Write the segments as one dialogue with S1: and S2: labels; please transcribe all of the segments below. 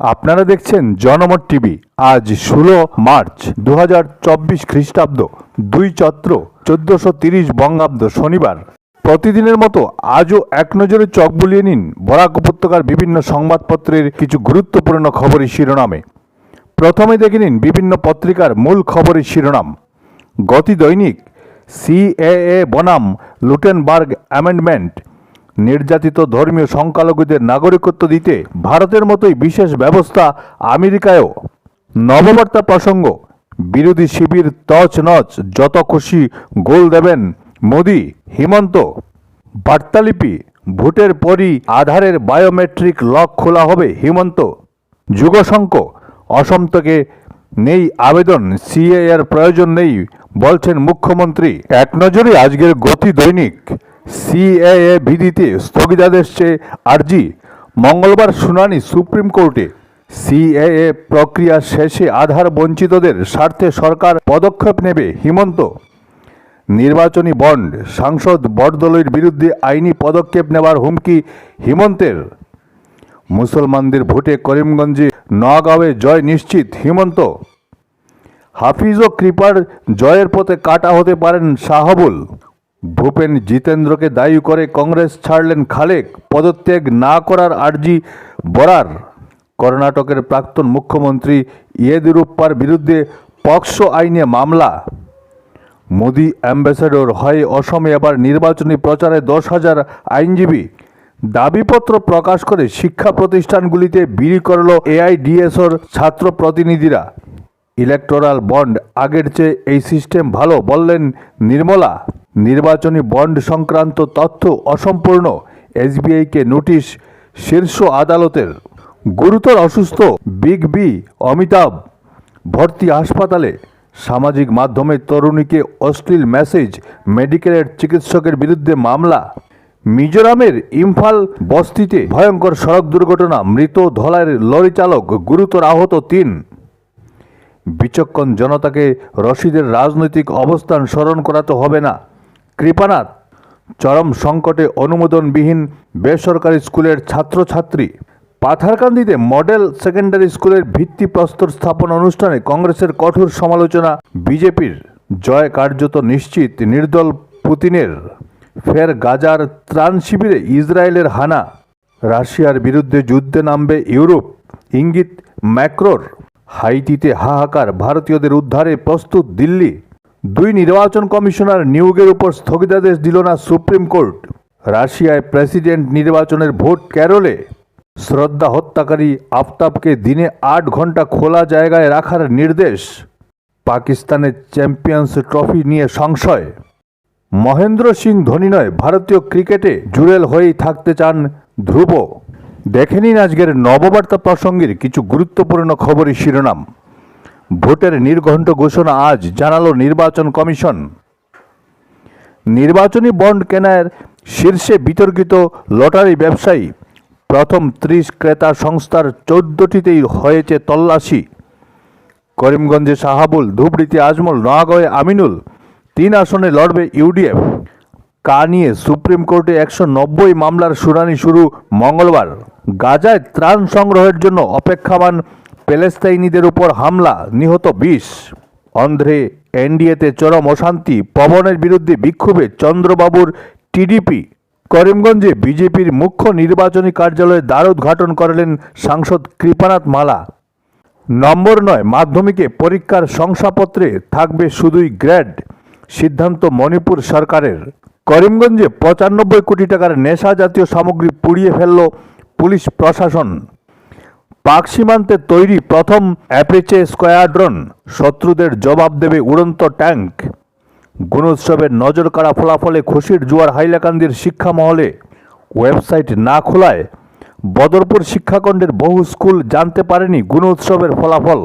S1: আপনারা দেখছেন জনমত টিভি। আজ ষোলো মার্চ দু হাজার চব্বিশ খ্রিস্টাব্দ, দুই চত্র চোদ্দশো তিরিশ বঙ্গাব্দ শনিবার। প্রতিদিনের মতো আজও এক নজরে চোখ বুলিয়ে নিন বরাক উপত্যকার বিভিন্ন সংবাদপত্রের কিছু গুরুত্বপূর্ণ খবরের শিরোনামে। প্রথমে দেখে নিন বিভিন্ন পত্রিকার মূল খবরের শিরোনাম। গতি দৈনিক, সিএএ বনাম, লুটেনবার্গ অ্যামেন্ডমেন্ট নির্যাতিত ধর্মীয় সংখ্যালঘুদের নাগরিকত্ব দিতে ভারতের মতোই বিশেষ ব্যবস্থা আমেরিকায়ও। নববার্তা প্রসঙ্গ, বিরোধী শিবির তছ নচ যত খুশি গোল দেবেন মোদি, হিমন্ত। বার্তালিপি, ভোটের পরই আধারের বায়োমেট্রিক লক খোলা হবে হিমন্ত। যুগশঙ্ক, অসম থেকে নেই আবেদন সিএ প্রয়োজন নেই, বলছেন মুখ্যমন্ত্রী। এক নজরে আজকের গতি দৈনিক। সিএএ বিধিতে স্থগিতাদেশ চেয়ে আর্জি মঙ্গলবার শুনানি সুপ্রিম কোর্টে। সিএএ প্রক্রিয়া শেষে আধার বঞ্চিতদের স্বার্থে সরকার পদক্ষেপ নেবে হিমন্ত। নির্বাচনী বন্ড, সাংসদ বরদলৈর বিরুদ্ধে আইনি পদক্ষেপ নেওয়ার হুমকি হিমন্তের। মুসলমানদের ভোটে করিমগঞ্জে নগাঁওয়ে জয় নিশ্চিত হিমন্ত। হাফিজ ও কৃপার জয়ের পথে কাটা হতে পারেন শাহবুল। ভূপেন জিতেন্দ্রকে দায়ী করে কংগ্রেস ছাড়লেন খালেক। পদত্যাগ না করার আর্জি বরার। কর্ণাটকের প্রাক্তন মুখ্যমন্ত্রী ইয়েদিরুপ্পার বিরুদ্ধে পক্সো আইনে মামলা। মোদি অ্যাম্বাসেডর হয়ে অসমে এবার নির্বাচনী প্রচারে দশ হাজার আইনজীবী। দাবিপত্র প্রকাশ করে শিক্ষা প্রতিষ্ঠানগুলিতে বিলি করল এআইডিএসওর ছাত্র প্রতিনিধিরা। ইলেকটোরাল বন্ড আগের চেয়ে এই সিস্টেম ভালো বললেন নির্মলা। নির্বাচনী বন্ড সংক্রান্ত তথ্য অসম্পূর্ণ এসবিআইকে নোটিশ, শীর্ষ আদালতের। গুরুতর অসুস্থ বিগ বি, অমিতাভ, ভর্তি হাসপাতালে। সামাজিক মাধ্যমে তরুণীকে অশ্লীল মেসেজ, মেডিকেলের চিকিৎসকের বিরুদ্ধে মামলা। মিজোরামের ইম্ফাল বস্তিতে ভয়ঙ্কর সড়ক দুর্ঘটনা, মৃত ধলাইয়ের লরি চালক গুরুতর আহত তিন। বিচক্ষণ জনতাকে রশিদের রাজনৈতিক অবস্থান স্মরণ করাতে হবে না। কৃপানাথ, চরম সংকটে অনুমোদনবিহীন বেসরকারি স্কুলের ছাত্রছাত্রী। পাথারকান্দিতে মডেল সেকেন্ডারি স্কুলের ভিত্তিপ্রস্তর স্থাপন অনুষ্ঠানে কংগ্রেসের কঠোর সমালোচনা, বিজেপির জয় কার্যত নিশ্চিত, নির্দল পুতিনের। ফের গাজার ত্রাণ শিবিরে ইসরায়েলের হানা। রাশিয়ার বিরুদ্ধে যুদ্ধে নামবে ইউরোপ। ইঙ্গিত ম্যাক্রোর। হাইতিতে হাহাকার ভারতীয়দের উদ্ধারে প্রস্তুত দিল্লি। দুই নির্বাচন কমিশনার নিয়োগের উপর স্থগিতাদেশ দিল না সুপ্রিম কোর্ট। রাশিয়ায় প্রেসিডেন্ট নির্বাচনের ভোট ক্যারলে শ্রদ্ধা হত্যাকারী আফতাবকে দিনে আট ঘণ্টা খোলা জায়গায় রাখার নির্দেশ। পাকিস্তানের চ্যাম্পিয়ন্স ট্রফি নিয়ে সংশয়। মহেন্দ্র সিং ধোনি নয়, ভারতীয় ক্রিকেটে জুড়েল হয়েই থাকতে চান ধ্রুব। দেখে নিন আজকের নববার্তা প্রসঙ্গের কিছু গুরুত্বপূর্ণ খবরের শিরোনাম। ভোটের নির্ঘণ্ট ঘোষণা আজ, জানালো নির্বাচন কমিশন। নির্বাচনী বন্ড কেনার শীর্ষে বিতর্কিত লটারি ব্যবসায়ী। প্রথম ত্রিশ ক্রেতা সংস্থার চোদ্দটিতেই হয়েছে তল্লাশি। করিমগঞ্জে শাহাবুল, ধুবড়িতে আজমল নোয়াগাঁওয়ে আমিনুল। তিন আসনে লড়বে ইউডিএফ। কা নিয়ে সুপ্রিম কোর্টে একশো নব্বই মামলার শুনানি শুরু মঙ্গলবার? গাজায় ত্রাণ সংগ্রহের জন্য অপেক্ষামান প্যালেস্তাইনিদের উপর হামলা, নিহত বিশ। অন্ধ্রে এনডিএতে চরম অশান্তি, পবনের বিরুদ্ধে বিক্ষোভে চন্দ্রবাবুর টিডিপি। করিমগঞ্জে বিজেপির মুখ্য নির্বাচনী কার্যালয়ে দ্বার উদ্ঘাটন করলেন সাংসদ কৃপানাথ মালা। নম্বর নয়, মাধ্যমিকে পরীক্ষার শংসাপত্রে থাকবে শুধুই গ্রেড সিদ্ধান্ত মণিপুর সরকারের। করিমগঞ্জে পঁচানব্বই কোটি টাকার নেশা জাতীয় সামগ্রী পুড়িয়ে ফেলল পুলিশ প্রশাসন। পাক সীমান্তে তৈরি প্রথম অ্যাপেচে স্কোয়াড্রন শত্রুদের জবাব দেবে উড়ন্ত ট্যাঙ্ক। গুণোৎসবের নজর কাড়া ফলাফলে খুশির জোয়ার হাইলাকান্দির শিক্ষা মহলে ওয়েবসাইট না খোলায় বদরপুর শিক্ষাখণ্ডের বহু স্কুল জানতে পারেনি গুণোৎসবের ফলাফল।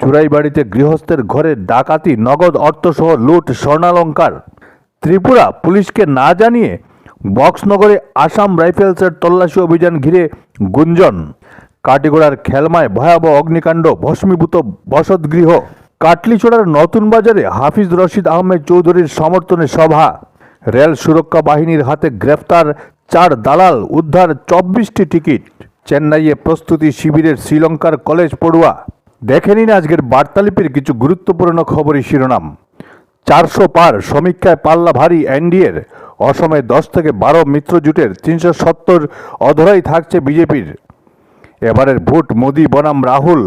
S1: চুরাইবাড়িতে গৃহস্থের ঘরে ডাকাতি, নগদ অর্থসহ লুট, স্বর্ণালঙ্কার। ত্রিপুরা পুলিশকে না জানিয়ে বক্সনগরে আসাম রাইফেলসের তল্লাশি অভিযান ঘিরে গুঞ্জন। কাটিগোড়ার খেলমায় ভয়াবহ অগ্নিকাণ্ড, ভস্মীভূত বসতগৃহ। কাটলিছড়ার নতুন বাজারে হাফিজ রশিদ আহমেদ চৌধুরীর সমর্থনে সভা। রেল সুরক্ষা বাহিনীর হাতে গ্রেফতার চার দালাল, উদ্ধার চব্বিশটি টিকিট। চেন্নাইয়ে প্রস্তুতি শিবিরের শ্রীলঙ্কার কলেজ পড়ুয়া। দেখে নিন আজকের বার্তালিপির কিছু গুরুত্বপূর্ণ খবরই শিরোনাম। চারশো পার সমীক্ষায় পাল্লা ভারী এনডিএর। অসমে দশ থেকে বারো মিত্রজোটের তিনশো সত্তর অধরাই থাকছে বিজেপির। এবারের ভোট মোদি, বনাম, রাহুল।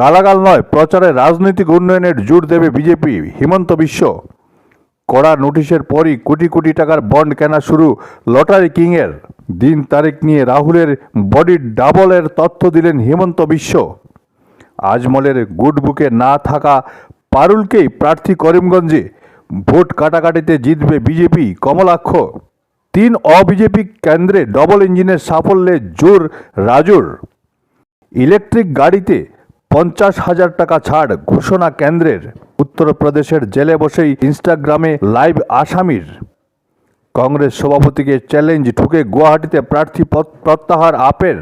S1: গালাগাল নয়, প্রচারে রাজনৈতিক উন্নয়নের জোর দেবে বিজেপি, হিমন্ত বিশ্ব। কড়া নোটিশের পরই কোটি কোটি টাকার বন্ড কেনা শুরু লটারি কিংয়ের। দিন তারিখ নিয়ে রাহুলের বডি ডাবলের তথ্য দিলেন হিমন্ত বিশ্ব। আজমলের গুড বুকে না থাকা পারুলকেই প্রার্থী করিমগঞ্জে ভোট কাটাকাটিতে জিতবে বিজেপি কমলাক্ষ তিন অবিজেপি কেন্দ্রে ডবল ইঞ্জিনের সাফল্যে জোর রাজুর। ইলেকট্রিক গাড়িতে পঞ্চাশ হাজার টাকা ছাড় ঘোষণা কেন্দ্রের। উত্তরপ্রদেশের জেলে বসেই ইনস্টাগ্রামে লাইভ আসামির। কংগ্রেস সভাপতিকে চ্যালেঞ্জ ঠুকে গুয়াহাটিতে প্রার্থী প্রত্যাহার আপের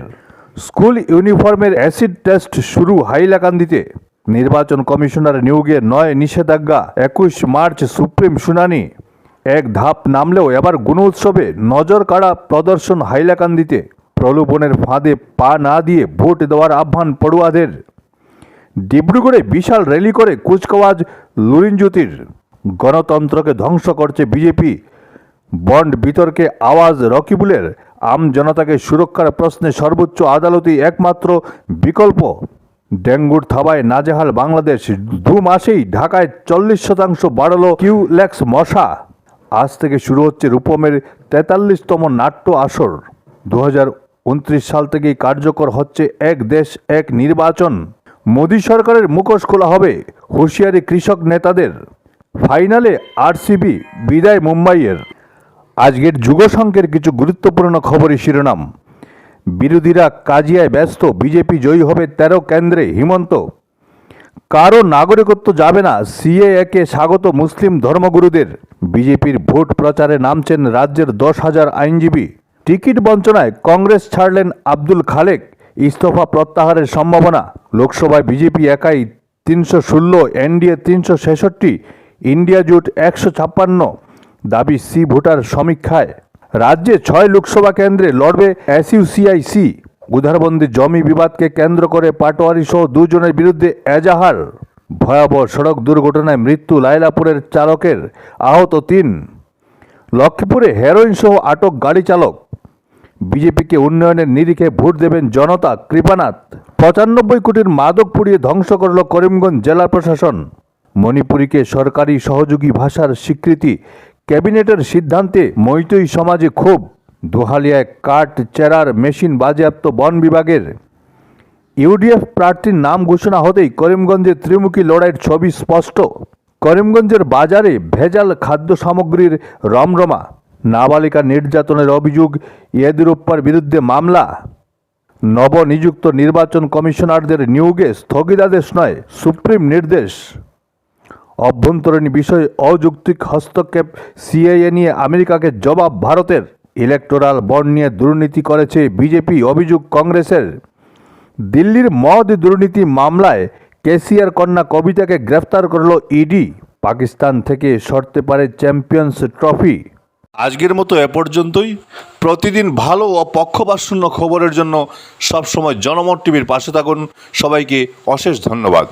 S1: স্কুল ইউনিফর্মের অ্যাসিড টেস্ট শুরু হাইলাকান্দিতে। নির্বাচন কমিশনার নিয়োগে নয় নিষেধাজ্ঞা, একুশ মার্চ সুপ্রিম শুনানি। এক ধাপ নামলেও এবার গুণ উৎসবে নজর কাড়া প্রদর্শন হাইলাকান্দিতে। প্রলোভনের ফাঁদে পা না দিয়ে ভোট দেওয়ার আহ্বান পড়ুয়াদের। ডিব্রুগড়ে বিশাল র্যালি করে কুচকাওয়াজ লুরিনজ্যোতির গণতন্ত্রকে ধ্বংস করছে বিজেপি। বন্ড বিতর্কে আওয়াজ রকিবুলের। আম জনতাকে সুরক্ষার প্রশ্নে সর্বোচ্চ আদালতই একমাত্র বিকল্প। ডেঙ্গুর থাবায় নাজেহাল বাংলাদেশ। দু মাসেই ঢাকায় চল্লিশ শতাংশ বাড়ল কিউলেক্স মশা। আজ থেকে শুরু হচ্ছে রূপমের তেতাল্লিশতম নাট্য আসর। দু উনত্রিশ সাল থেকেই কার্যকর হচ্ছে এক দেশ, এক নির্বাচন। মোদী সরকারের মুখোশ খোলা হবে হুঁশিয়ারি কৃষক নেতাদের। ফাইনালে আরসিবি বিদায় মুম্বাইয়ের। আজকের যুগসংঘের কিছু গুরুত্বপূর্ণ খবরই শিরোনাম। বিরোধীরা কাজিয়ায় ব্যস্ত, বিজেপি জয়ী হবে তেরো কেন্দ্রে। হিমন্ত, কারও নাগরিকত্ব যাবে না। সিএএকে স্বাগত মুসলিম ধর্মগুরুদের। বিজেপির ভোট প্রচারে নামছেন রাজ্যের দশ হাজার আইনজীবী। টিকিট বঞ্চনায় কংগ্রেস ছাড়লেন আব্দুল খালেক। ইস্তফা প্রত্যাহারের সম্ভাবনা। লোকসভায় বিজেপি একাই তিনশো ষোলো, এনডিএ তিনশো ছেষট্টি, ইন্ডিয়া জোট একশো ছাপ্পান্ন। দাবি সি ভোটার সমীক্ষায়। রাজ্যে ছয় লোকসভা কেন্দ্রে লড়বে এসইউসিআইসি উধারবন্দি জমি বিবাদকে কেন্দ্র করে পাটোয়ারি সহ দুজনের বিরুদ্ধে এজাহার। ভয়াবহ সড়ক দুর্ঘটনায় মৃত্যু লাইলাপুরের চালকের আহত তিন। লক্ষ্মীপুরে হেরোইন সহ আটক গাড়ি চালক। বিজেপিকে উন্নয়নের নিরিখে ভোট দেবেন জনতা কৃপানাথ। পঁচানব্বই কোটির মাদক পুড়িয়ে ধ্বংস করল করিমগঞ্জ জেলা প্রশাসন। মণিপুরীকে সরকারি সহযোগী ভাষার স্বীকৃতি ক্যাবিনেটের সিদ্ধান্তে মৈতই সমাজে ক্ষোভ, দোহালিয়ায় কাঠ চেরার মেশিন বাজেয়াপ্ত বন বিভাগের। ইউডিএফ প্রার্থীর নাম ঘোষণা হতেই করিমগঞ্জে ত্রিমুখী লড়াইয়ের ছবি স্পষ্ট। করিমগঞ্জের বাজারে ভেজাল খাদ্য সামগ্রীর রমরমা, নাবালিকা নির্যাতনের অভিযোগ, ইয়েদিরুপ্পার বিরুদ্ধে মামলা। নবনিযুক্ত নির্বাচন কমিশনারদের নিয়োগে স্থগিতাদেশ নয়, সুপ্রিম নির্দেশ। অভ্যন্তরীণ বিষয়ে অযৌক্তিক হস্তক্ষেপ সিএএ নিয়ে আমেরিকাকে জবাব ভারতের। ইলেকটোরাল বন্ড নিয়ে দুর্নীতি করেছে বিজেপি অভিযোগ কংগ্রেসের। দিল্লির মদ দুর্নীতি মামলায় কেসিআর কন্যা কবিতাকে গ্রেফতার করল ইডি, পাকিস্তান থেকে সরতে পারে চ্যাম্পিয়ন্স ট্রফি।
S2: আজকের মতো এ পর্যন্তই। প্রতিদিন ভালো ও পক্ষপাতশূন্য খবরের জন্য সবসময় জনমত টিভির পাশে থাকুন। সবাইকে অশেষ ধন্যবাদ।